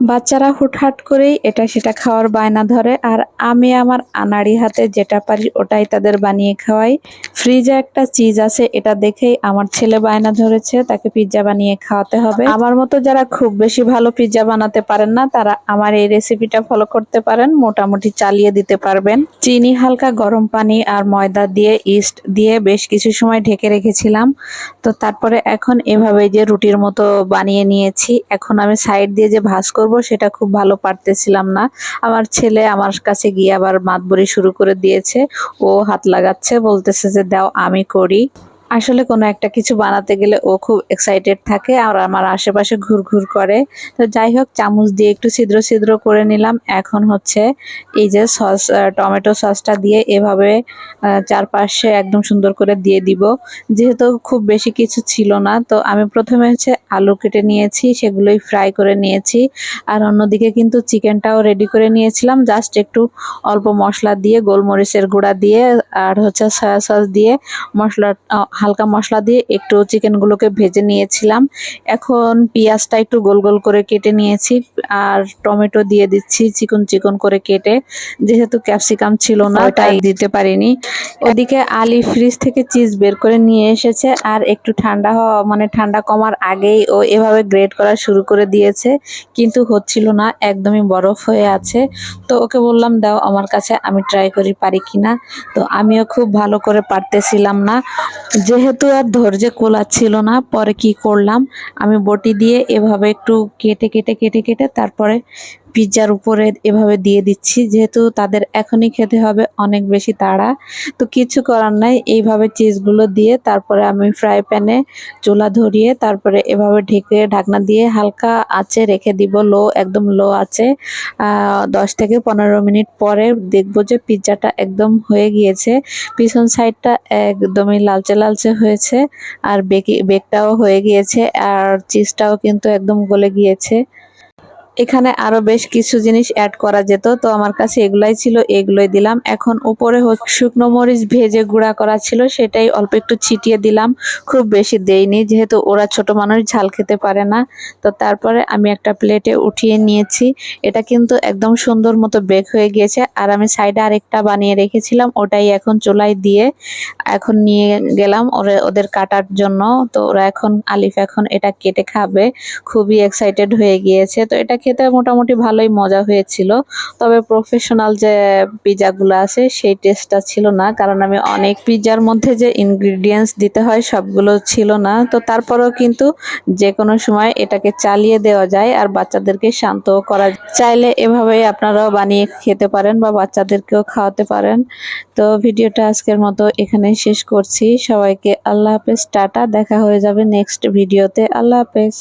বাচ্চারা হুটহাট করেই এটা সেটা খাওয়ার বায়না ধরে, আর আমি আমার আনাড়ি হাতে যেটা পারি ওটাই তাদের বানিয়ে খাওয়াই। ফ্রিজে একটা চিজ আছে, এটা দেখেই আমার ছেলে বায়না ধরেছে, তাকে পিৎজা বানিয়ে খাওয়াতে হবে। আমার মতো যারা খুব বেশি ভালো পিৎজা বানাতে পারেন না, তারা আমার এই রেসিপিটা ফলো করতে পারেন, মোটামুটি চালিয়ে দিতে পারবেন। চিনি হালকা গরম পানি আর ময়দা দিয়ে ইস্ট দিয়ে বেশ কিছু সময় ঢেকে রেখেছিলাম। তো তারপরে এখন এভাবে যে রুটির মতো বানিয়ে নিয়েছি, এখন আমি সাইড দিয়ে যে ভাজ করব সেটা খুব ভালো পারতেছিলাম না। আমার ছেলে আমার কাছে গিয়ে আবার মাতবরি শুরু করে দিয়েছে। ও হাত লাগাচ্ছে, বলতেছে যে, দাও, আমি করি। আসলে কোনো একটা কিছু বানাতে গেলে ও খুব এক্সাইটেড থাকে আর আমার আশেপাশে ঘুরঘুর করে। তো যাই হোক, চামচ দিয়ে একটু ছিদ্র ছিদ্র করে নিলাম। এখন হচ্ছে এই যে সস টমেটো সসটা দিয়ে এভাবে চারপাশে একদম সুন্দর করে দিয়ে দিব। যেহেতু খুব বেশি কিছু ছিল না, তো আমি প্রথমে হচ্ছে আলু কেটে নিয়েছি, সেগুলোই ফ্রাই করে নিয়েছি। আর অন্যদিকে কিন্তু চিকেনটাও রেডি করে নিয়েছিলাম জাস্ট একটু অল্প মশলা দিয়ে, গোলমরিচের গুঁড়া দিয়ে, আর হচ্ছে সয়া সস দিয়ে মশলা হালকা মশলা দিয়ে একটু চিকেনগুলোকে ভেজে নিয়েছিলাম। এখন পেঁয়াজটা একটু গোল গোল করে কেটে নিয়েছি আর টমেটো দিয়ে দিচ্ছি চিকন চিকন করে কেটে। যেহেতু ক্যাপসিকাম ছিল না তাই দিতে পারিনি। ওদিকে আলি ফ্রিজ থেকে চিজ বের করে নিয়ে এসেছে আর একটু ঠান্ডা হওয়া মানে ঠান্ডা কমার আগেই ও এভাবে গ্রেড করা শুরু করে দিয়েছে। কিন্তু হচ্ছিল না একদমই বরফ হয়ে আছে। তো ওকে বললাম দাও আমার কাছে আমি ট্রাই করি পারি কিনা? তো আমিও খুব ভালো করে পারতেছিলাম না। যেহেতু আর ধৈর্য কোলা ছিল না, পরে কি করলাম? আমি বটি দিয়ে এভাবে একটু কেটে কেটে কেটে কেটে তারপরে পিৎজার উপরে এভাবে দিয়ে দিচ্ছি, যেহেতু তাদের এখনই খেতে হবে অনেক বেশি তাড়া। তো কিছু করার নাই, এইভাবে চিজগুলো দিয়ে তারপরে আমি ফ্রাই প্যানে চুলা ধরিয়ে তারপরে এভাবে ঢেকে ঢাকনা দিয়ে হালকা আঁচে রেখে দিব, লো, একদম লো আছে দশ থেকে পনেরো মিনিট পরে দেখব যে পিৎজাটা একদম হয়ে গিয়েছে। পিছন সাইডটা একদমই লালচে লালচে হয়েছে আর বেকি, বেকটাও হয়ে গিয়েছে আর চিজটাও কিন্তু একদম গলে গিয়েছে। এখানে আরও বেশ কিছু জিনিস অ্যাড করা যেত। তো আমার কাছে এগুলাই ছিল, এগুলোই দিলাম। এখন উপরে শুকনো মরিচ ভেজে গুঁড়া করা ছিল, সেটাই অল্প একটু ছিটিয়ে দিলাম। খুব বেশি দেইনি, যেহেতু ওরা ছোট মানুষ, ঝাল খেতে পারে না। তো তারপরে আমি একটা প্লেটে উঠিয়ে নিয়েছি। এটা কিন্তু একদম সুন্দর মতো বেক হয়ে গিয়েছে। আর আমি সাইডে আরেকটা বানিয়ে রেখেছিলাম, ওটাই এখন চুলাই দিয়ে এখন নিয়ে গেলাম ওরা, ওদের কাটার জন্য। তো ওরা এখন আলিফ এখন এটা কেটে খাবে। খুবই এক্সাইটেড হয়ে গিয়েছে। তো এটা খেতে মোটামুটি ভালোই মজা হয়েছিল। তবে প্রফেশনাল যে পিৎজাগুলো আছে, সেই টেস্টটা ছিল না। কারণ আমি অনেক পিৎজার মধ্যে যে ইনগ্রিডিয়েন্টস দিতে হয়, সবগুলো ছিল না। তো তারপরেও কিন্তু যে কোনো সময় এটাকে চালিয়ে দেওয়া যায় আর বাচ্চাদেরকে শান্ত করা চাইলে এভাবেই আপনারাও বানিয়ে খেতে পারেন বা বাচ্চাদেরকেও খাওয়াতে পারেন। তো ভিডিওটা আজকের মতো এখানেই শেষ করছি। সবাইকে আল্লাহ হাফেজ, টাটা। দেখা হয়ে যাবে নেক্সট ভিডিওতে আল্লাহ হাফেজ।